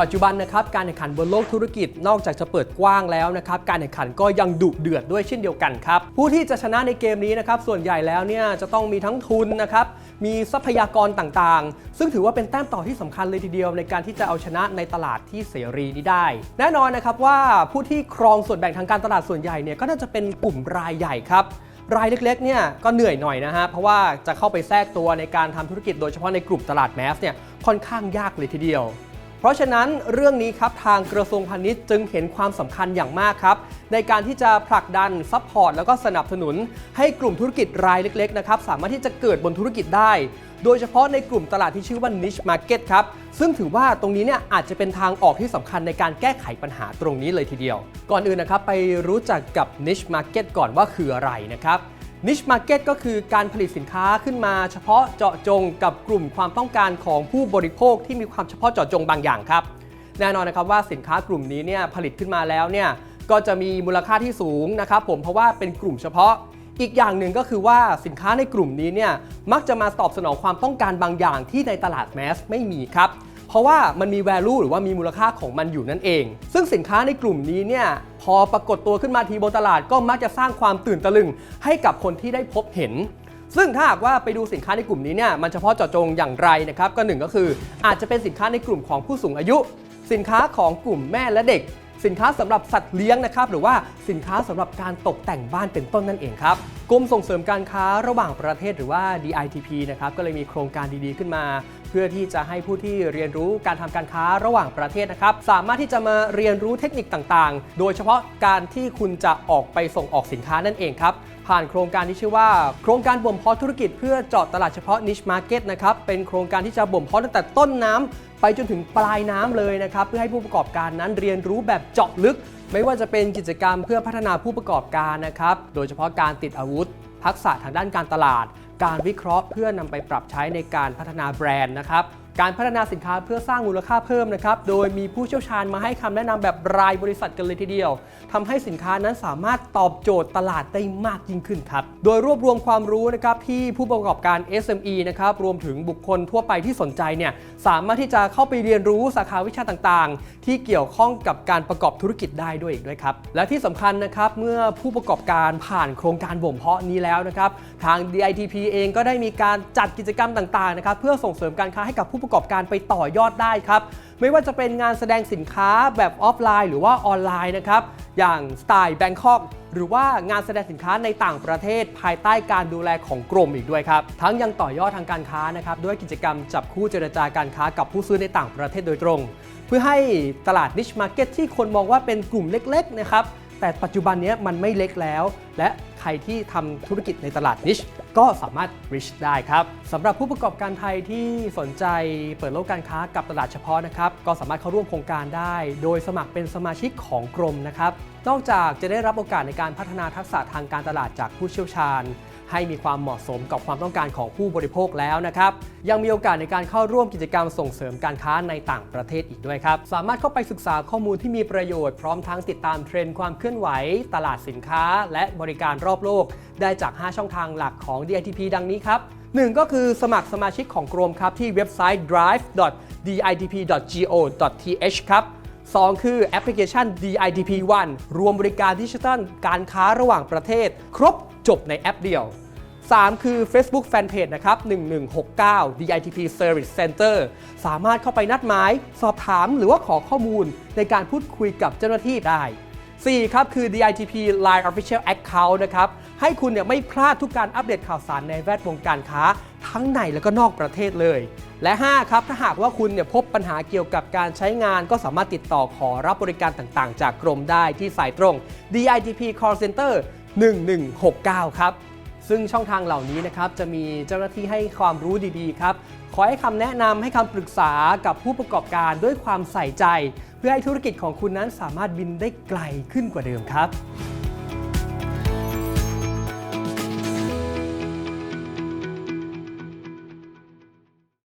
ปัจจุบันนะครับการแข่งขันบนโลกธุรกิจนอกจากจะเปิดกว้างแล้วนะครับการแข่งขันก็ยังดุเดือดด้วยเช่นเดียวกันครับผู้ที่จะชนะในเกมนี้นะครับส่วนใหญ่แล้วเนี่ยจะต้องมีทั้งทุนนะครับมีทรัพยากรต่างๆ ซึ่งถือว่าเป็นแต้มต่อที่สำคัญเลยทีเดียวในการที่จะเอาชนะในตลาดที่เสรีนี้ได้ แน่นอนนะครับว่าผู้ที่ครองส่วนแบ่งทางการตลาดส่วนใหญ่เนี่ยก็น่าจะเป็นกลุ่มรายใหญ่ครับรายเล็กๆ เนี่ยก็เหนื่อยหน่อยนะฮะ เพราะว่าจะเข้าไปแทรกตัวในการทำธุรกิจโดยเฉพาะในกลุ่มตลาดแมสเนี่ยค่อนข้างยากเลยทีเดียว เพราะฉะนั้นเรื่องนี้ครับทางกระทรวงพาณิชย์จึงเห็นความสำคัญอย่างมากครับ ในการที่จะผลักดันซัพพอร์ตแล้วก็สนับสนุน ให้กลุ่มธุรกิจรายเล็กๆนะครับสามารถที่จะเกิดบนธุรกิจได้ โดยเฉพาะในกลุ่มตลาดที่ชื่อว่า niche market ครับ ซึ่งถือว่าตรงนี้เนี่ยอาจจะเป็นทางออกที่สำคัญในการแก้ไขปัญหาตรงนี้เลยทีเดียว ก่อนอื่นนะครับไปรู้จักกับ niche market ก่อนว่าคืออะไรนะครับ niche market ก็คือการผลิตสินค้าขึ้นมาเฉพาะเจาะจงกับกลุ่มความต้องการของผู้บริโภคที่มีความเฉพาะเจาะจงบางอย่างครับ แน่นอนนะครับว่าสินค้ากลุ่มนี้เนี่ยผลิตขึ้นมาแล้วเนี่ยก็จะมีมูลค่าที่สูงนะครับผมเพราะว่าเป็นกลุ่มเฉพาะ อีกอย่างหนึ่งก็คือว่าสินค้าในกลุ่มนี้เนี่ยมักจะมาตอบสนองความต้องการบางอย่างที่ในตลาดแมสไม่มีครับเพราะว่ามันมี value หรือว่ามีมูลค่าของมันอยู่นั่นเอง ซึ่งสินค้าในกลุ่มนี้เนี่ย พอปรากฏตัวขึ้นมาทีบนตลาดก็มักจะสร้างความตื่นตะลึงให้กับคนที่ได้พบเห็น ซึ่งถ้าหากว่าไปดูสินค้าในกลุ่มนี้เนี่ยมันเฉพาะเจาะจงอย่างไรนะครับก็หนึ่งก็คืออาจจะเป็นสินค้าในกลุ่มของผู้สูงอายุ สินค้าของกลุ่มแม่และเด็ก สินค้าสำหรับสัตว์เลี้ยงนะครับหรือว่าสินค้าสำหรับการตกแต่งบ้านเป็นต้นนั่นเองครับ กรมส่งเสริมการค้าระหว่างประเทศหรือว่า DITP นะครับก็เลยมีโครงการดีๆขึ้นมา เพื่อที่จะให้ผู้ที่เรียนรู้การทำการค้าระหว่างประเทศนะครับ สามารถที่จะมาเรียนรู้เทคนิคต่างๆ โดยเฉพาะการที่คุณจะออกไปส่งออกสินค้านั่นเองครับ ผ่านโครงการที่ชื่อว่า โครงการบ่มเพาะธุรกิจเพื่อเจาะตลาดเฉพาะ niche market นะครับเป็นโครงการที่จะบ่มเพาะตั้งแต่ต้นน้ำไปจนถึงปลายน้ำเลยนะครับเพื่อให้ผู้ประกอบการนั้นเรียนรู้แบบเจาะลึก ไม่ว่าจะเป็นกิจกรรมเพื่อพัฒนาผู้ประกอบการนะครับ โดยเฉพาะการติดอาวุธ ทักษะทางด้านการตลาด การวิเคราะห์เพื่อนำไปปรับใช้ในการพัฒนาแบรนด์นะครับ การพัฒนาสินค้าเพื่อสร้างมูลค่าเพิ่มนะครับ โดยมีผู้เชี่ยวชาญมาให้คำแนะนำแบบรายบริษัทกันเลยทีเดียวทำให้สินค้านั้นสามารถตอบโจทย์ตลาดได้มากยิ่งขึ้นครับ โดยรวบรวมความรู้นะครับที่ผู้ประกอบการ SME นะครับรวมถึงบุคคลทั่วไปที่สนใจเนี่ยสามารถที่จะเข้าไปเรียนรู้สาขาวิชาต่างๆ ที่เกี่ยวข้องกับการประกอบธุรกิจได้ด้วยอีกด้วยครับ และที่สำคัญนะครับเมื่อผู้ประกอบการผ่านโครงการบ่มเพาะนี้แล้วนะครับทาง DITP เองก็ได้มีการจัดกิจกรรมต่างๆนะครับเพื่อส่งเสริมการค้าให้กับผู้ประประกอบการไปต่อยอดได้ครับ ไม่ว่าจะเป็นงานแสดงสินค้าแบบออฟไลน์ หรือว่าออนไลน์นะครับ อย่างสไตล์แบงคอกหรือว่างานแสดงสินค้าในต่างประเทศภายใต้การดูแลของกรมอีกด้วยครับ ทั้งยังต่อยอดทางการค้านะครับด้วยกิจกรรมจับคู่เจรจาการค้ากับผู้ซื้อในต่างประเทศโดยตรง เพื่อให้ตลาด niche market ที่คนมองว่าเป็นกลุ่มเล็กๆนะครับแต่ปัจจุบันนี้มันไม่เล็กแล้ว และใครที่ทำธุรกิจในตลาด niche ก็สามารถ reach ได้ครับสำหรับผู้ประกอบการไทยที่สนใจเปิดโลกการค้ากับตลาดเฉพาะนะครับก็สามารถเข้าร่วมโครงการได้ โดยสมัครเป็นสมาชิกของกรมนะครับนอกจากจะได้รับโอกาสในการพัฒนาทักษะทางการตลาดจากผู้เชี่ยวชาญ ให้มีความเหมาะสมกับความต้องการของผู้บริโภคแล้วนะครับ ยังมีโอกาสในการเข้าร่วมกิจกรรมส่งเสริมการค้าในต่างประเทศอีกด้วยครับ สามารถเข้าไปศึกษาข้อมูลที่มีประโยชน์พร้อมทั้งติดตามเทรนด์ความเคลื่อนไหว ตลาดสินค้า และบริการรอบโลก ได้จาก 5 ช่องทางหลักของ DITP ดังนี้ครับ 1 ก็คือสมัครสมาชิกของกรมครับที่เว็บไซต์ drive.ditp.go.th ครับ 2 คือแอปพลิเคชัน DITP One รวมบริการดิจิทัลการค้าระหว่างประเทศ ครบจบในแอปเดียว 3 คือ Facebook Fanpage นะครับ 1169 DITP Service Center สามารถเข้าไปนัดหมาย สอบถามหรือว่าขอข้อมูลในการพูดคุยกับเจ้าหน้าที่ได้ 4ครับคือ DITP Line Official Account นะครับให้คุณเนี่ยไม่พลาดทุกการอัปเดตข่าวสารในแวดวงการค้า ทั้งในและก็นอกประเทศเลย และ 5 ครับ ถ้าหากว่าคุณเนี่ยพบปัญหาเกี่ยวกับการใช้งาน ก็สามารถติดต่อขอรับบริการต่างๆ จากกรมได้ที่สายตรง DITP Call Center 1169 ครับ ซึ่งช่องทางเหล่านี้นะครับจะมีเจ้าหน้าที่ให้ความรู้ดีๆครับคอยให้คำแนะนำให้คำปรึกษากับผู้ประกอบการด้วยความใส่ใจ เพื่อให้ธุรกิจของคุณนั้นสามารถบินได้ไกลขึ้นกว่าเดิมครับ